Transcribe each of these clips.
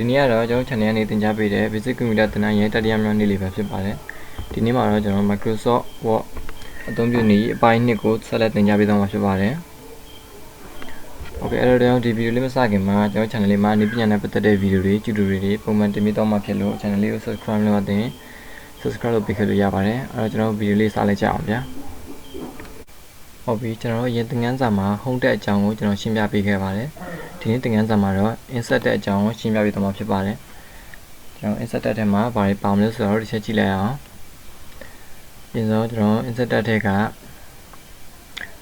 ဒီနေ့ကတော့ကျွန်တော် channel ကနေသင်ကြားပေးတဲ့ Basic Computer သင်တန်းရဲ့တတိယမြောက်နေ့လေးပဲဖြစ်ပါတယ်ဒီနေ့မှာတော့ကျွန်တော် Microsoft Word အသုံးပြုနေအပိုင်း2ကိုဆက်လက်သင်ကြားပေးသွားမှာဖြစ်ပါတယ်โอเคအဲ့တော့ဒီဗီဒီယိုလေးမစခင်မှာကျွန်တော် channel လေးမှာနေပညာနဲ့ပတ်သက်တဲ့ဗီဒီယိုတွေ tutorial တွေပုံမှန်တင်ပြသွားမှာဖြစ်လို့ channel လေးကို subscribe လုပ်တဲ့ subscribe လုပ်ပေးခဲ့လို့ရပါတယ်အဲ့တော့ကျွန်တော်ဗီဒီယိုလေးစလိုက်ကြအောင်ဗျာဟုတ်ပြီကျွန်တော်တို့ရင်သင်ခန်းစာမှာ home တဲ့အကြောင်းကိုကျွန်တော်ရှင်းပြပေးခဲ့ပါတယ် ဒီနေ့သင်ခန်းစာမှာတော့ insert တဲ့အကြောင်းကိုရှင်းပြပေးသွားမှာဖြစ်ပါတယ်ကျွန်တော် insert တဲ့ထဲမှာဘာတွေပါမလဲဆိုတော့တစ်ချက်ကြည့်လိုက်အောင်ပြင်ဆုံးကျွန်တော် insert တဲ့ထဲက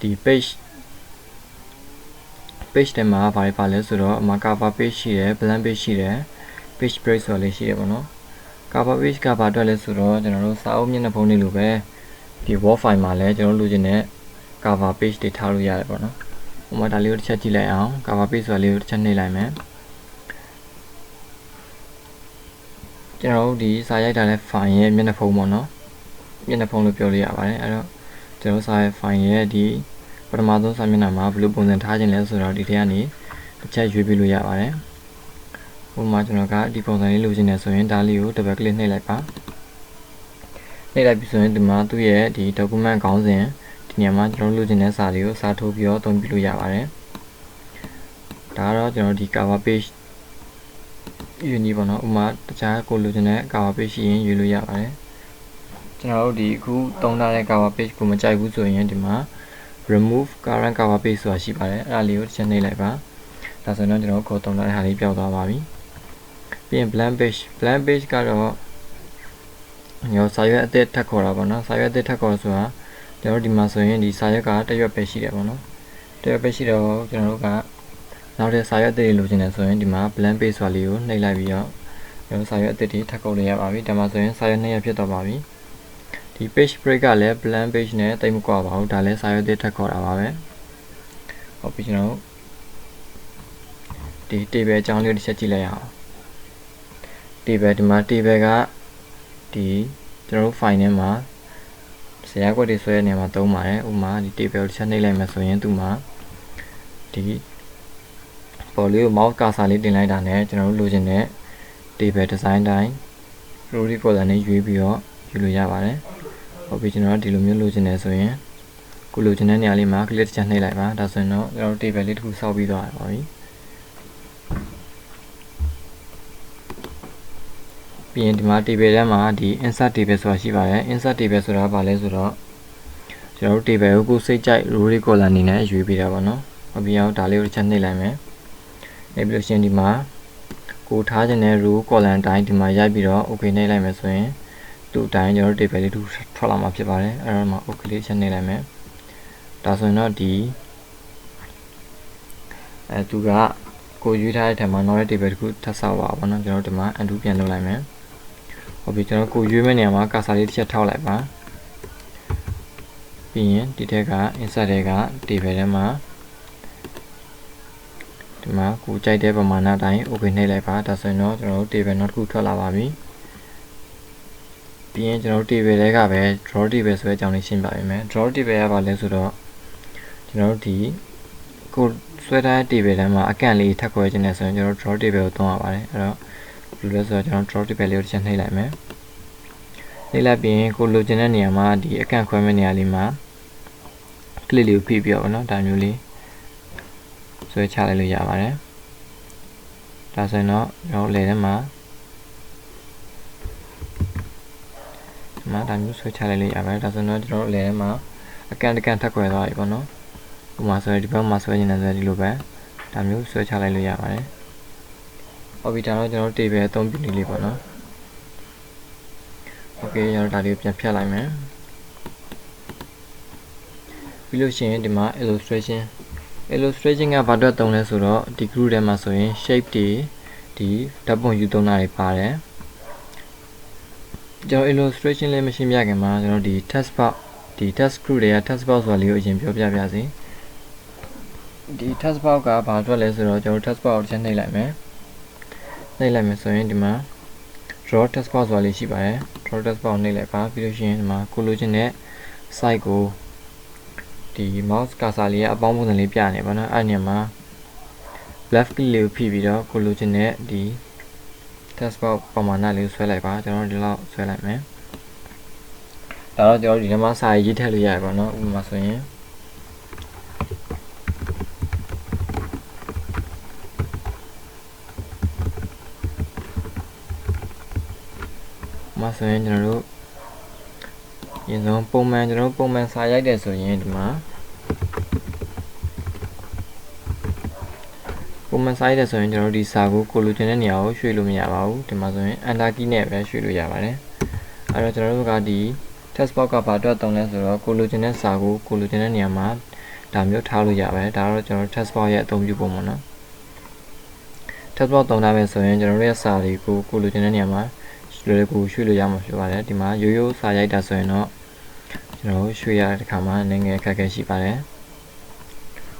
ဒီ page page ထဲမှာဘာတွေပါလဲဆိုတော့အမှာ cover page ရှိတယ် blank page ရှိတယ် page break ဆိုတာလေးရှိတယ်ပေါ့နော် cover page ကဘာအတွက်လဲဆိုတော့ကျွန်တော်တို့စာအုပ်မျက်နှာဖုံးလေးလိုပဲဒီ word file မှာလည်းကျွန်တော်တို့လိုချင်တဲ့ cover page တွေထားလို့ရတယ်ပေါ့နော်။ ဟိုမှာဒါလေးကိုတစ်ချက်ကြည့်လိုက်အောင် cover page ဆိုတာလေးကိုတစ်ချက်နှိပ်လိုက်မယ်။ကျွန်တော်တို့ဒီစာရိုက်ထားတဲ့ file ရဲ့မျက်နှာဖုံးပေါ့နော်။မျက်နှာဖုံးလို့ပြောလို့ရပါတယ်။အဲ့တော့ကျွန်တော်စာရဲ့ file ရဲ့ဒီပထမဆုံးစာမျက်နှာမှာဘယ်လိုပုံစံထားခြင်းလဲဆိုတော့ဒီထဲကနေတစ်ချက်ရွေးပြီးလို့ရပါတယ်။ဟိုမှာကျွန်တော်ကဒီပုံစံလေးလိုချင်တယ်ဆိုရင်ဒါလေးကို double click နှိပ်လိုက်ပါ။နှိပ်လိုက်ပြီဆိုရင်ဒီမှာသူ့ရဲ့ဒီ document ခေါင်းစဉ်ဒီ နေရာမှာကျွန်တော်လိုချင်တဲ့စာတွေကိုစာထိုးပြီးတော့အသုံးပြုလို့ရပါတယ်ဒါကတော့ကျွန်တော်ဒီ cover page ယူနီပေါ့နော်ဥမာတခြားကိုလိုချင်တဲ့ cover page ရှိရင်ယူလို့ရပါတယ်ကျွန်တော်တို့ဒီအခုတုံးထားတဲ့ cover page ကိုမကြိုက်ဘူးဆိုရင်ဒီမှာ remove current cover page ဆိုတာရှိပါတယ်အဲ့ဒါလေးကိုတစ်ချက်နှိပ်လိုက်ပါဒါဆိုရင်တော့ကျွန်တော်ကိုတုံးထားတဲ့ဟာလေးပျောက်သွားပါပြီပြီးရင် blank page blank page ကတော့ညောစာရွက်အသစ်ထပ်ခေါ်တာပေါ့နော်စာရွက်အသစ်ထပ်ခေါ်ဆိုတာ ကျွန်တော်ဒီမှာဆိုရင်ဒီစာရွက်ကတရွက်ပဲရှိတယ်ပေါ့နော်တရွက်ပဲရှိတော့ကျွန်တော်တို့ကနောက်တဲ့စာရွက်အသစ်တွေလိုချင်တယ်ဆိုရင်ဒီမှာ blank page ဆိုတာလေးကိုနှိပ်လိုက်ပြီးတော့ကျွန်တော်စာရွက်အသစ်တွေထပ်ကုတ်လို့ရပါပြီဒါမှဆိုရင်စာရွက်နှစ်ရွက်ဖြစ်တော့ပါပြီဒီ page break ကလည်း blank page နဲ့တိတ်မကွာပါဘူးဒါလည်းစာရွက်အသစ်ထပ်ခေါ်တာပါပဲဟုတ်ပြီကျွန်တော်ဒီ table အကြောင်းလေးတစ်ချက်ကြည့်လိုက်အောင် table ဒီမှာ table ကဒီကျွန်တော်တို့ file ထဲမှာ ဆရာကွက်တွေဆွဲတဲ့နေရာမှာသုံးပါတယ်ဥပမာဒီ table တစ်ချက်နှိပ်လိုက်မယ်ဆိုရင်သူ့မှာဒီပေါ်လေးကို mouse cursor လေးတင်လိုက်တာနဲ့ကျွန်တော်တို့လိုချင်တဲ့ table design တိုင်း row column နဲ့ရွေးပြီးတော့ယူလို့ရပါတယ်ဟုတ်ပြီကျွန်တော်ဒီလိုမျိုးလိုချင်တယ်ဆိုရင်ကိုလိုချင်တဲ့နေရာလေးမှာ click တစ်ချက်နှိပ်လိုက်ပါဒါဆိုရင်တော့ကျွန်တော်တို့ table လေးတစ်ခုစောက်ပြီးသွားပါပြီ ပြီးရင်ဒီမှာ table ထဲမှာဒီ insert table ဆိုတာရှိပါတယ် insert table ဆိုတာဘာလဲဆိုတော့ကျွန်တော်တို့ table ကိုကိုစိတ်ကြိုက် row column အနေနဲ့ရွေးပေးတာပေါ့နော်ဟုတ်ပြီအောင်ဒါလေးကိုတစ်ချက်နှိပ်လိုက်မယ်နှိပ်ပြီးလို့ရှိရင်ဒီမှာကိုထားခြင်းတဲ့ row column အတိုင်းဒီမှာရိုက်ပြီးတော့ okay နှိပ်လိုက်မယ်ဆိုရင်သူ့အတိုင်းကျွန်တော်တို့ table လေးတစ်ခုထွက်လာမှာဖြစ်ပါတယ်အဲ့တော့မှ okay လေးချက်နှိပ်လိုက်မယ်ဒါဆိုရင်တော့ဒီအဲသူကကိုရွေးထားတဲ့ထဲမှာနောက်တဲ့ table တစ်ခုထပ်ဆောက်ပါပါနော်ကျွန်တော်တို့ဒီမှာ undo ပြန်လုပ်လိုက်မယ် ဟုတ်ပြီကျွန်တော်ကိုရွေးမဲ့နေရာမှာကာစာလေးတစ်ချက်ထောက်လိုက်ပါပြီးရင်ဒီထက်က insert တွေက table ထဲမှာဒီမှာကိုကြိုက်တဲ့ပမာဏအတိုင်း okay နှိပ်လိုက်ပါဒါဆိုရင်တော့ကျွန်တော်တို့ table နောက်တစ်ခုထွက်လာပါပြီပြီးရင်ကျွန်တော်တို့ table တွေကပဲ draw table ဆိုတဲ့အကြောင်းလေးရှင်းပြပေးမယ် draw table ကဘာလဲဆိုတော့ကျွန်တော်တို့ဒီကိုဆွဲထားတဲ့ table ထဲမှာအကန့်လေးထပ်ခွဲခြင်းနဲ့ဆိုရင်ကျွန်တော်တို့ draw table ကိုသုံးရပါတယ်အဲ့တော့ ဘယ်လိုလဲဆိုတော့ကျွန်တော် drop တစ်ပဲလေးကိုတစ်ချက်နှိပ်လိုက်မယ်နှိပ်လိုက်ပြီးရင်ကိုလိုချင်တဲ့နေရာမှာဒီအကန့်ခွဲမဲ့နေရာလေးမှာ click လေးကိုဖိပြပါတော့ဒါမျိုးလေးဆွဲချလိုက်လို့ရပါတယ်ဒါဆိုရင်တော့ကျွန်တော်လေထဲမှာဒီမှာဒါမျိုးဆွဲချလိုက်လို့ရပါတယ်ဒါဆိုရင်တော့ကျွန်တော်လေထဲမှာအကန့်တကန့်ထပ်ခွဲသွားပြီပေါ့နော်ဥပမာဆိုရင်ဒီဘက်မှာဆွဲနေတာဆိုရင်ဒီလိုပဲဒါမျိုးဆွဲချလိုက်လို့ရပါတယ် ဟုတ်ပြီဒါတော့ကျွန်တော် table အသုံးပြုနေလေးပေါ့နော်โอเคကျွန်တော်ဒါလေးကိုပြန်ဖြတ်လိုက်မယ်ပြီးလို့ရှိရင်ဒီမှာ illustration illustration ကဘာအတွက်သုံးလဲဆိုတော့ဒီ group ထဲမှာဆိုရင် shape တွေဒီဓာတ်ပုံယူသုံးတာတွေပါတယ်ကျွန်တော် illustration လေးမရှင်းပြခင်မှာကျွန်တော်ဒီ test box ဒီ test group တွေက test box ဆိုတာလေးကိုအရင်ပြောပြပြစီဒီ test box ကဘာအတွက်လဲဆိုတော့ကျွန်တော် test box ကိုတစ်ချက်နှိပ်လိုက်မယ် နှိပ်လိုက်မယ်ဆိုရင်ဒီမှာ draw test box ဆိုတာလေးရှိပါတယ် draw test box နှိပ်လိုက်ပါပြီးလို့ရှိရင်ဒီမှာကိုလိုချင်တဲ့ site ကိုဒီ mouse cursor လေးကအပေါင်းပုံစံလေးပြနေပါတော့အဲ့ညမှာ left click လေးကိုဖိပြီးတော့ကိုလိုချင်တဲ့ဒီ test box ပမာဏလေးကိုဆွဲလိုက်ပါကျွန်တော်တို့ဒီလောက်ဆွဲလိုက်မယ်ဒါတော့ကျွန်တော်တို့ဒီထဲမှာစာရေးထည့်လို့ရရပါတော့ဥပမာဆိုရင်မ ဆိုရင်ကျွန်တော်တို့အရင်ဆုံးပုံမှန်ကျွန်တော်တို့ပုံမှန်စာရိုက်တယ်ဆိုရင်ဒီမှာပုံမှန်စာရိုက်တယ်ဆိုရင်ကျွန်တော်တို့ဒီစာကိုကိုလိုချင်တဲ့နေရာကိုရွှေ့လို့မရပါဘူးဒီမှာဆိုရင် enter key နဲ့ပဲရွှေ့လို့ရပါတယ်အဲ့တော့ကျွန်တော်တို့ကဒီ text box ကဘာအတွက်တုံးလဲဆိုတော့ကိုလိုချင်တဲ့စာကိုကိုလိုချင်တဲ့နေရာမှာဒါမျိုးထားလို့ရပါတယ်ဒါတော့ကျွန်တော် text box ရဲ့အသုံးပြုပုံပေါ့နော် text box တုံးထားမယ်ဆိုရင်ကျွန်တော်တို့ရဲ့စာတွေကိုကိုလိုချင်တဲ့နေရာမှာ လွယ်လွယ်ကူရွှေ့လို့ရမှာဖြစ်ပါတယ်ဒီမှာရိုးရိုးစာရိုက်တာဆိုရင်တော့ကျွန်တော်ရွှေ့ရတဲ့ခါမှာနည်းငယ်အခက်အခဲရှိပါတယ်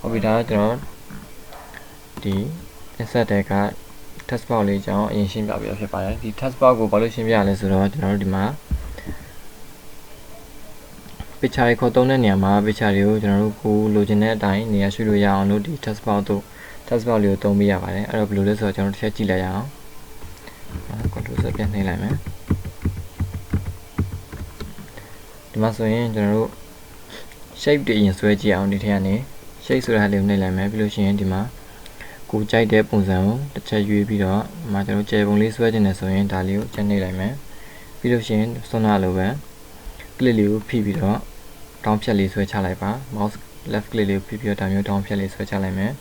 ဟုတ်ပြီဒါတော့ကျွန်တော်ဒီ insert တဲ့က test box လေးကြောင်းအရင်ရှင်းပြပြဖြစ်ပါတယ်ဒီ test box ကိုဘာလို့ရှင်းပြရလဲဆိုတော့ကျွန်တော်တို့ဒီမှာ picture တွေခေါ်သုံးတဲ့နေရာမှာ picture တွေကိုကျွန်တော်တို့ကိုလိုချင်တဲ့အတိုင်းနေရာရွှေ့လို့ရအောင်လို့ဒီ test box တို့ test box လေးကိုသုံးပေးရပါတယ်အဲ့တော့ဘယ်လိုလဲဆိုတော့ကျွန်တော်တို့တစ်ချက်ကြည့်လိုက်ရအောင် control Z ပြန်နှိပ်လိုက်မယ်ဒီမှာဆိုရင်ကျွန်တော်တို့ shape တွေအရင်ဆွဲကြည့်အောင်ဒီထဲကနေ shape ဆိုတာလေးကိုနှိပ်လိုက်မယ်ပြီးလို့ရှိရင်ဒီမှာကိုကြိုက်တဲ့ပုံစံကိုတစ်ချက်ရွေးပြီးတော့ဒီမှာကျွန်တော်ကျယ်ပုံလေးဆွဲခြင်းနဲ့ဆိုရင်ဒါလေးကိုချက်နှိပ်လိုက်မယ်ပြီးလို့ရှိရင်ဆွမ်းနာလိုပဲ click လေးကိုဖိပြီးတော့တောင်းဖြတ်လေးဆွဲချလိုက်ပါ mouse left click လေးကိုဖိပြီးတော့ဒါမျိုးတောင်းဖြတ်လေးဆွဲချလိုက်မယ်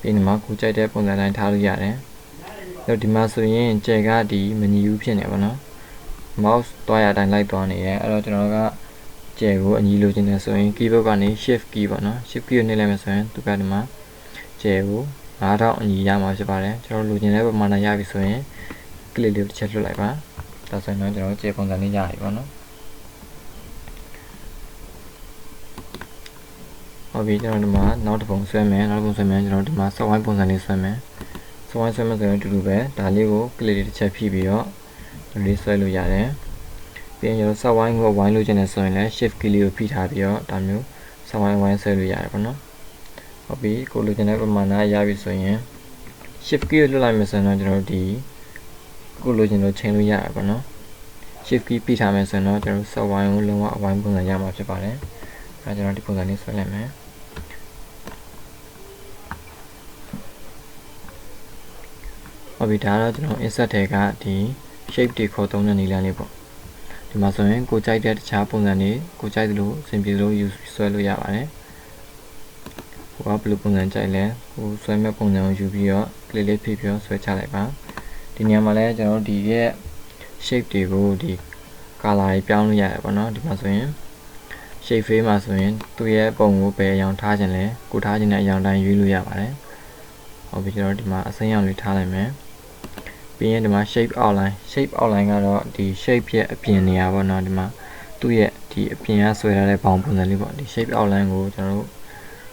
ပြီးဒီမှာကိုကြိုက်တဲ့ပုံစံတိုင်းထားလို့ရတယ် တော့ဒီမှာဆိုရင်ကျယ်ကဒီ menu ဖြစ်နေပါတော့ mouse တွားရတိုင်းလိုက်သွားနေရဲအဲ့တော့ကျွန်တော်ကကျယ်ကိုအညီလိုချင်တယ်ဆိုရင် keyboard ကနေ shift key ပေါ့နော် shift key ကိုနှိပ်လိုက်မယ်ဆိုရင်သူကဒီမှာကျယ်ကို9000အညီရမှာဖြစ်ပါတယ်ကျွန်တော်လိုချင်တဲ့ပမာဏရပြီဆိုရင် click လေးတစ်ချက်လွှတ်လိုက်ပါဒါဆိုရင်တော့ကျွန်တော်ကျယ်ပုံစံလေးရပြီပေါ့နော်ဟုတ်ပြီကျွန်တော်ဒီမှာနောက်တစ်ပုံဆွဲမယ်နောက်တစ်ပုံဆွဲမယ်ကျွန်တော်ဒီမှာ software ပုံစံလေးဆွဲမယ် software ဆွဲမယ်ဆိုရင်အတူတူပဲဒါလေးကို click လေးတစ်ချက်ဖိပြီးတော့လေးဆွဲလို့ရတယ်ပြီးရင်ကျွန်တော် software ကိုဝိုင်းလို့ကျင်နေဆိုရင်လည်း shift key လေးကိုဖိထားပြီးတော့ဒါမျိုး software ဝိုင်းဆွဲလို့ရတယ်ပေါ့နော်ဟုတ်ပြီကိုလိုချင်တဲ့ပမာဏရပြီဆိုရင် shift key ကိုလွှတ်လိုက်မယ်ဆိုရင်တော့ကျွန်တော်ဒီကိုလိုချင်လို့ချိန်လို့ရတယ်ပေါ့နော် shift key ပြထားမယ်ဆိုရင်တော့ကျွန်တော် software ကိုလုံးဝအဝိုင်းပုံစံရမှာဖြစ်ပါတယ်အဲကျွန်တော်ဒီပုံစံလေးဆွဲလိုက်မယ် ဟုတ်ပြီဒါတော့ကျွန်တော် insert ထဲကဒီ shape တွေခေါ်သုံးတဲ့နည်းလမ်းလေးပေါ့ဒီမှာဆိုရင်ကိုကြိုက်တဲ့တခြားပုံစံတွေကိုကြိုက်သလိုအဆင်ပြေသလို use ဆွဲလို့ရပါတယ်ကိုကဘယ်လိုပုံစံကြိုက်လဲကိုဆွဲမဲ့ပုံစံကိုယူပြီးတော့ click လေးဖိပြီးတော့ဆွဲချလိုက်ပါဒီနေရာမှာလည်းကျွန်တော်ဒီရဲ့ shape တွေကိုဒီ color တွေပြောင်းလို့ရတယ်ပေါ့နော်ဒီမှာဆိုရင် shape face မှာဆိုရင်သူ့ရဲ့ပုံကိုဘယ်အရောင်ထားခြင်းလဲကိုထားခြင်းတဲ့အရောင်တိုင်းရွေးလို့ရပါတယ်ဟုတ်ပြီကျွန်တော်ဒီမှာအစိမ်းရောင်လေးထားလိုက်မယ် ပြီးရင်ဒီမှာ shape outline shape outline ကတော့ဒီ shape ရဲ့အပြင်နေရာပေါ့နော်ဒီမှာသူ့ရဲ့ဒီအပြင်ကဆွဲထားတဲ့ဘောင်ပုံစံလေးပေါ့ဒီ shape outline ကိုကျွန်တော်တို့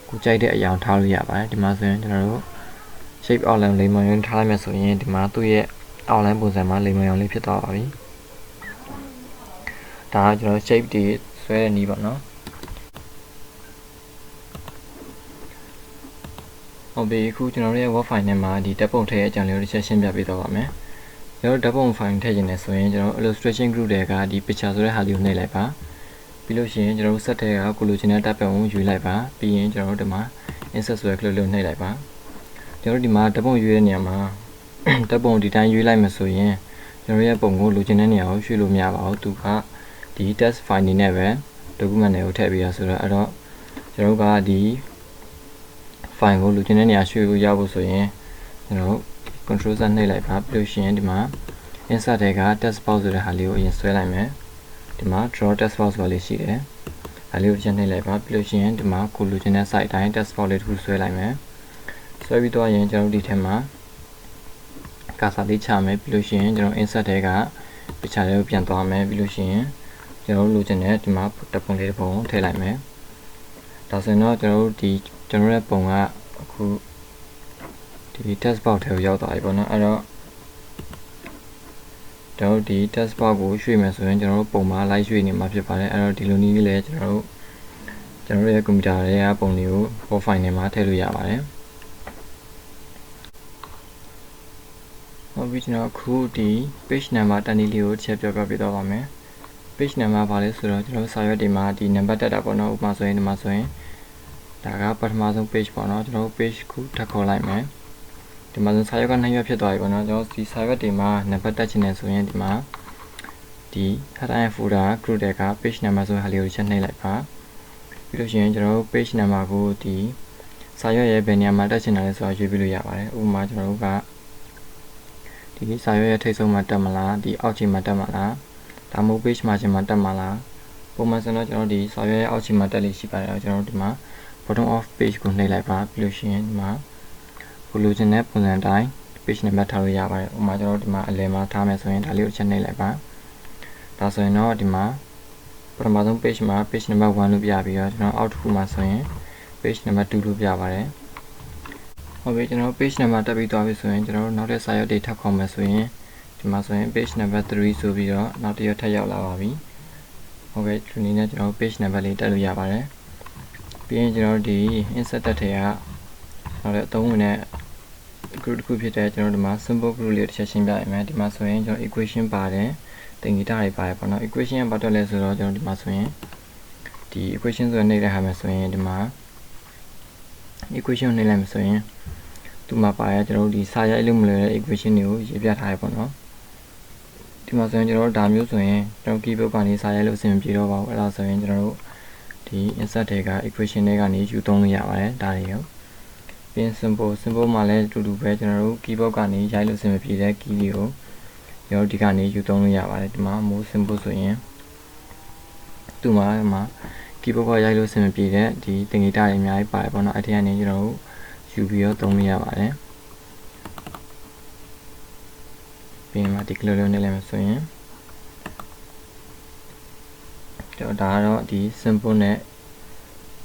ကိုကြိုက်တဲ့အရာထားလို့ရပါတယ်ဒီမှာဆိုရင်ကျွန်တော်တို့ shape outline လိမ္မာရုံထားလိုက်မယ်ဆိုရင်ဒီမှာသူ့ရဲ့ outline ပုံစံမှာလိမ္မာရုံလေးဖြစ်သွားပါပြီဒါကကျွန်တော် shape တွေဆွဲတဲ့နည်းပေါ့နော် ဟုတ်ပြီအခုကျွန်တော်တို့ရဲ့ web file ထဲမှာဒီဓာတ်ပုံထည့်ရဲ့အကြောင်းလေးကိုတစ်ချက်ရှင်းပြပေးတော့ပါမယ်ကျွန်တော်ဓာတ်ပုံ file ထည့်ခြင်းနဲ့ဆိုရင်ကျွန်တော် illustration group တွေကဒီ picture ဆိုတဲ့ဟာလေးကိုနှိပ်လိုက်ပါပြီးလို့ရှိရင်ကျွန်တော်တို့ set ထဲကကိုလိုချင်တဲ့ဓာတ်ပုံကိုယူလိုက်ပါပြီးရင်ကျွန်တော်တို့ဒီမှာ insert ဆိုတဲ့ clip လေးကိုနှိပ်လိုက်ပါကျွန်တော်တို့ဒီမှာဓာတ်ပုံရွေးတဲ့နေရာမှာဓာတ်ပုံဒီတိုင်းရွေးလိုက်မှဆိုရင်ကျွန်တော်ရဲ့ပုံကိုလိုချင်တဲ့နေရာကိုရွှေ့လို့မရပါဘူးသူကဒီ test file နေနဲ့ပဲ document တွေကိုထည့်ပေးရဆိုတော့အဲ့တော့ကျွန်တော်တို့ကဒီ file ကိုလိုချင်တဲ့နေရာရွှေ့ဖို့ရဖို့ဆိုရင်ကျွန်တော် control Z နှိပ်လိုက်ပါပြီးလို့ရှိရင်ဒီမှာ insert တွေက text box ဆိုတဲ့ဟာလေးကိုအရင်ဆွဲလိုက်မယ်ဒီမှာ draw text box ဆိုတာလေးရှိတယ်ဒါလေးကိုချက်နှိပ်လိုက်ပါပြီးလို့ရှိရင်ဒီမှာကိုလိုချင်တဲ့ site တိုင်း text box လေးတစ်ခုဆွဲလိုက်မယ်ဆွဲပြီးတော့ရင်ကျွန်တော်ဒီထဲမှာကာစာလေးချမယ်ပြီးလို့ရှိရင်ကျွန်တော် insert တွေက picture လေးကိုပြန်သွားမယ်ပြီးလို့ရှိရင်ကျွန်တော်လိုချင်တဲ့ဒီမှာတပုံလေးတစ်ပုံထည့်လိုက်မယ်ဒါဆိုရင်တော့ကျွန်တော်တို့ဒီ ကျွန်တော်ရဲ့ပုံကအခုဒီ test box ထဲကိုရောက်သွားပြီပေါ့နော်အဲ့တော့ကျွန်တော်ဒီ test box ကိုရွှေ့မယ်ဆိုရင်ကျွန်တော်တို့ပုံမှာလိုက်ရွှေ့နေမှာဖြစ်ပါတယ်အဲ့တော့ဒီလိုနည်းလေးလည်းကျွန်တော်တို့ကျွန်တော်တို့ရဲ့ကွန်ပျူတာရဲ့ပုံတွေကို raw file ထဲမှာထည့်လို့ရပါတယ်ဟုတ်ဟုတ်ပြီကျွန်တော်အခုဒီ page number တန်ဒီလေးကိုတစ်ချက်ပြောပြပေးတော့ပါမယ် page number ဘာလဲဆိုတော့ကျွန်တော်စာရွက်တွေမှာဒီ number တက်တာပေါ့နော်ဥပမာဆိုရင်ဒီမှာဆိုရင် ဒါကပထမဆုံး page ပေါ့နော်ကျွန်တော် page ခုထပ်ခေါ်လိုက်မယ်ဒီမှာဆိုစာရွက်ကနှစ်ရွက်ဖြစ်သွားပြီပေါ့နော်ကျွန်တော်ဒီစာရွက်တွေမှာ number တက်ချင်တယ်ဆိုရင်ဒီမှာဒီ header and footer group တွေက page number ဆိုတဲ့ဟာလေးကိုချက်နှိပ်လိုက်ပါပြီးလို့ရှိရင်ကျွန်တော်တို့ page number ကိုဒီစာရွက်ရဲ့ဘယ်နေရာမှာတက်ချင်တာလဲဆိုတာရွေးပြီးလို့ရပါတယ်ဥပမာကျွန်တော်တို့ကဒီစာရွက်ရဲ့ထိပ်ဆုံးမှာတက်မလားဒီအောက်ခြေမှာတက်မလားဒါမှမဟုတ် page margin မှာတက်မလားပုံမှန်ဆိုတော့ကျွန်တော်ဒီစာရွက်ရဲ့အောက်ခြေမှာတက်လိမ့်ရှိပါတယ်ကျွန်တော်တို့ဒီမှာ bottom of page ကိုနှိပ်လိုက်ပါပြီးလို့ရှိရင်ဒီမှာကိုလိုချင်တဲ့ပုံစံတိုင်း page number ထားလို့ရပါတယ်ဥပမာကျွန်တော်တို့ဒီမှာအလယ်မှာထားမယ်ဆိုရင်ဒါလေးကိုချက်နှိပ်လိုက်ပါဒါဆိုရင်တော့ဒီမှာပထမဆုံး page မှာ page number 1လို့ပြပြီးတော့ကျွန်တော်အောက်တစ်ခုမှာဆိုရင် page number 2လို့ပြပါတယ်ဟုတ်ပြီကျွန်တော် page number တက်ပြီးသွားပြီဆိုရင်ကျွန်တော်တို့နောက်တဲ့စာရွက်တွေထပ်ခေါ်မယ်ဆိုရင်ဒီမှာဆိုရင် page number 3ဆိုပြီးတော့နောက်တစ်ရွက်ထပ်ရောက်လာပါပြီဟုတ်ကဲ့ဒီနေ့နဲ့ကျွန်တော် page number လေးတက်လို့ရပါတယ် ပြီးရင်ကျွန်တော်ဒီ insert တက်ထဲကနောက်တဲ့အသုံးဝင်တဲ့ group တစ်ခုဖြစ်တဲ့ကျွန်တော်ဒီမှာ symbol group လေးတစ်ချက်ရှင်းပြရမယ်ဒီမှာဆိုရင်ကျွန်တော် equation ပါတယ်တင်ဂီတာတွေပါတယ်ပေါ့နော် equation ကဘာတော့လဲဆိုတော့ကျွန်တော်ဒီမှာဆိုရင်ဒီ equation ဆိုတဲ့နေတဲ့ဟာမှာဆိုရင်ဒီမှာ equation နှိပ်လိုက်မှဆိုရင်သူ့မှာပါရကျွန်တော်တို့ဒီစာရိုက်လို့မလွယ်တဲ့ equation တွေကိုရေးပြထားရပေါ့နော်ဒီမှာဆိုရင်ကျွန်တော်တို့ဒါမျိုးဆိုရင်ကျွန်တော် keyboard ကနေစာရိုက်လို့အဆင်မပြေတော့ပါဘူးအဲ့ဒါဆိုရင်ကျွန်တော်တို့ ဒီ insert တွေက equation တွေကနေယူသုံးလို့ရပါတယ်ဒါတွေရောပြီးရင် symbol symbol မှာလည်းအတူတူပဲကျွန်တော်တို့ keyboard ကနေရိုက်လို့အဆင်မပြေတဲ့ key တွေကိုရောဒီကနေယူသုံးလို့ရပါတယ်ဒီမှာ more symbol ဆိုရင်သူ့မှာဒီမှာ keyboard ကရိုက်လို့အဆင်မပြေတဲ့ဒီသင်္ကေတတွေအများကြီးပါတယ်ပေါ့နော်အဲ့ဒီကနေကျွန်တော်တို့ယူပြီးတော့သုံးလို့ရပါတယ်ပြီးရင်မှာဒီ color လေးနဲ့လည်းဆိုရင် ကျွန်တော်ဒါကတော့ဒီ simple နဲ့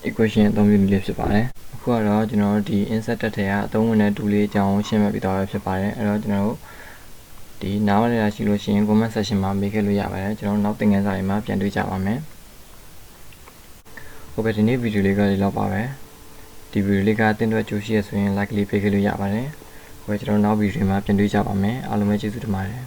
equation အသုံးပြုနည်းလေးဖြစ်ပါတယ်အခုကတော့ကျွန်တော်တို့ဒီ insert တက်ထဲကအသုံးဝင်တဲ့ tool လေးအကြောင်းရှင်းပြပေးသွားရဖြစ်ပါတယ်အဲ့တော့ကျွန်တော်တို့ဒီနားမလည်တာရှိလို့ရှိရင် comment section မှာမေးခဲ့လို့ရပါတယ်ကျွန်တော်တို့နောက်သင်ခန်းစာတွေမှာပြန်တွေ့ကြပါမယ်ဟုတ်ကဲ့ဒီနေ့ဗီဒီယိုလေးကလေးတော့ပါပဲဒီဗီဒီယိုလေးကတင်တော့ကြိုးရှိရဆိုရင် like လေးပေးခဲ့လို့ရပါတယ်ဟုတ်ကဲ့ကျွန်တော်နောက်ဗီဒီယိုမှာပြန်တွေ့ကြပါမယ်အားလုံးပဲကျေးဇူးတင်ပါတယ်